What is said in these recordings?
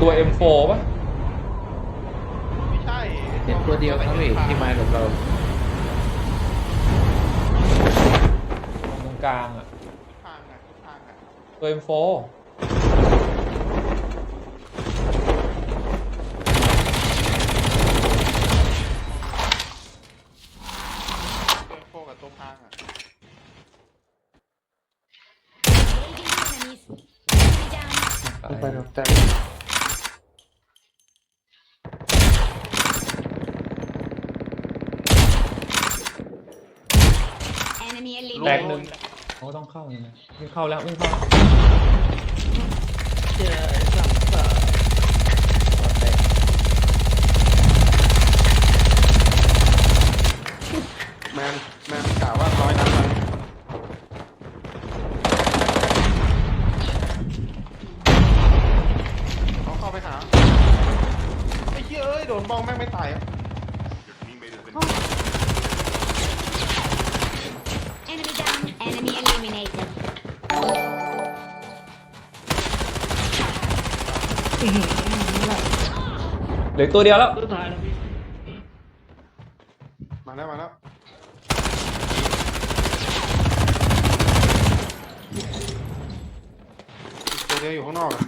ตัว M4 ป่ะ ไม่ใช่เห็นตัวเดียวครับพี่ที่มากับเราตรงกลางอะ ทางอะทางอะตัว M4 ตัวโฟกับตัวพังอะ Engaging enemies. Enemy down. ไปครับแต่ Enemy แตก eliminated. หนึ่งเขาก็ต้องเข้านี่นะวิ่งเข้าแล้ววิ่งเข้าแล้วเจอสามสามแตกแมนแมนกล่าวว่าร้อยนัดเลยเขาเข้าไปหาไอ้เหี้ยเอ้ยโดนบ้องแม่งไม่ตายอะ Enemy down. Enemy eliminated. เหลืออกตัวเดียวแล้ว ตัวท้ายแล้วพี่มาแล้วมาแล้วตัวเดียวอยู่ข้างนอกอะ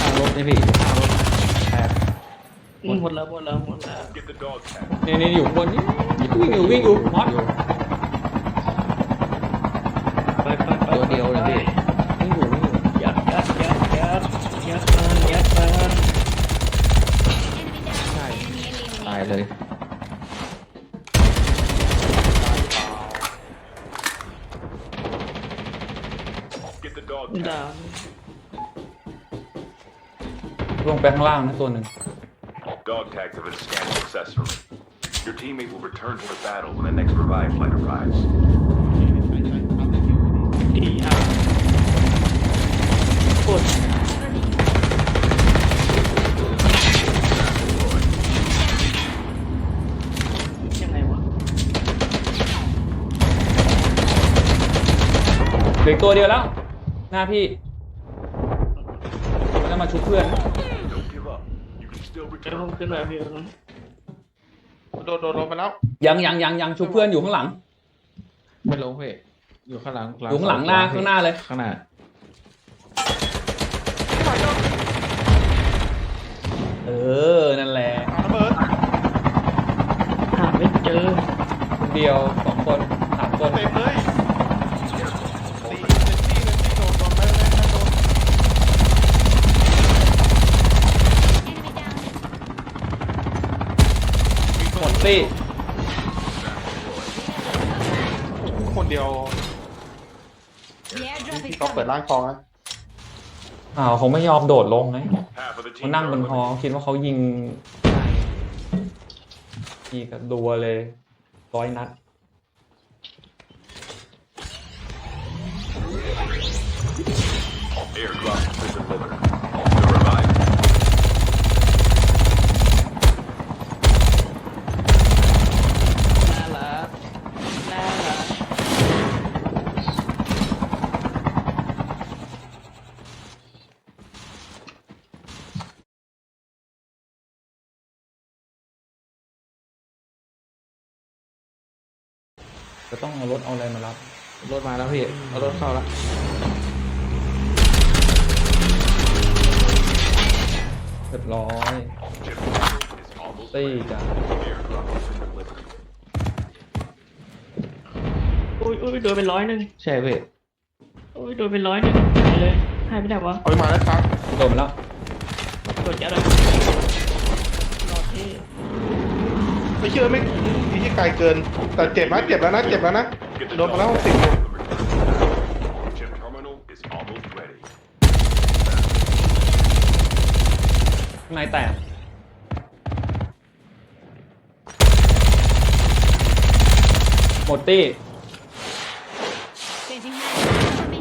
ข้างรถนี่พี่ข้างรถแอบหมดแล้วหมดแล้วหมดแล้วนี่นี่อยู่ข้างบนนี่วิ่งอยู่วิ่งอยู่มอสไปไปไปตัวเดียวนะพี่ วิ่งอยู่วิ่งอยู่ ยัดยัดยัดยัดยัดมันยัดมัน Enemy down. Right. Enemy ตาย eliminated. เลย Get the dog ดา tag. ลงไปข้างล่างนะตัวหนึ่ง Dog tags have been scanned successfully. Your teammate will return to the battle when the next revive flight arrives. ดีอะกด ยังไงวะ เหลืออกตัวเดียวแล้ว หน้าพี่มันจะมาชุบเพื่อน Don't give up. You can still เดี๋ยวผม return. ขึ้นมาพี่นะโดนโดนลงไปแล้วยังยังยังยังชุบเพื่อนอยู่ข้างหลัง ไม่ลงพี่อยู่ข้างหลังอยู่ข้างหลังหน้าข้างหน้าเลย ข้างหน้าเออ นั่นแหละเอาระเบิดหาไม่เจอคนเดียว ตี้คนเดียว The airdrop is ต้องเปิด coming. ร่างทองนะอ้าวเขาไม่ยอมโดดลงไง Half of the เขา team นั่ง are บนฮอ eliminated. คิดว่าเขายิงได้ยิงกับดัวเลยร้อยนัด Airdrop จะต้องเอารถเอาอะไรมารับ รถมาแล้วพี่ เอารถเข้าแล้วเรียบร้อย chip is almost ตี้ ready. จ้ะ Airdrop has been delivered. อุ้ยอุ้ยโดนเป็นร้อยหนึ่งใช่พี่อุ้ยโดนเป็นร้อยหนึ่งหายเลยหายไปไหนวะเอาไปมาแล้วครับโดนมาแล้วกดยัดอะรอที่ ไม่เชื่อไม่ไอ้ที่ไกลเกิน แต่เจ็บนะเจ็บแล้วนะเจ็บแล้วนะ Get the โดน dog มาแล้ว tag. สิบ The return battle. Chip terminal is almost ready. ข้างในแตกหมดตี้ Changing hands. Cover me.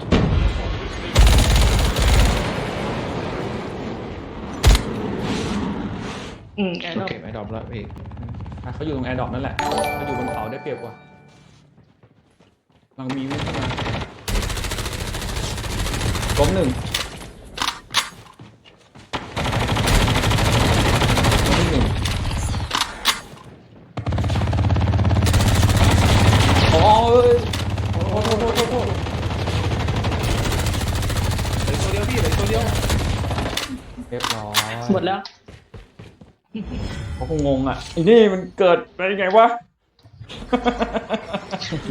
อืมแอร์ดรอป เก็บแอร์ดรอปแล้วพี่ เขาอยู่ตรงแอร์ดอปนั่นแหละเขาอยู่บนเขาได้เปรียบกว่าหลังมีวิ่งเข้ามาล้มหนึ่งโอ้ยเดียวเดียวเรีน้อย หมดแล้ว เขาคงงงอะไอ้นี่มันเกิดไปยังไงวะ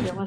เดี๋ยวมา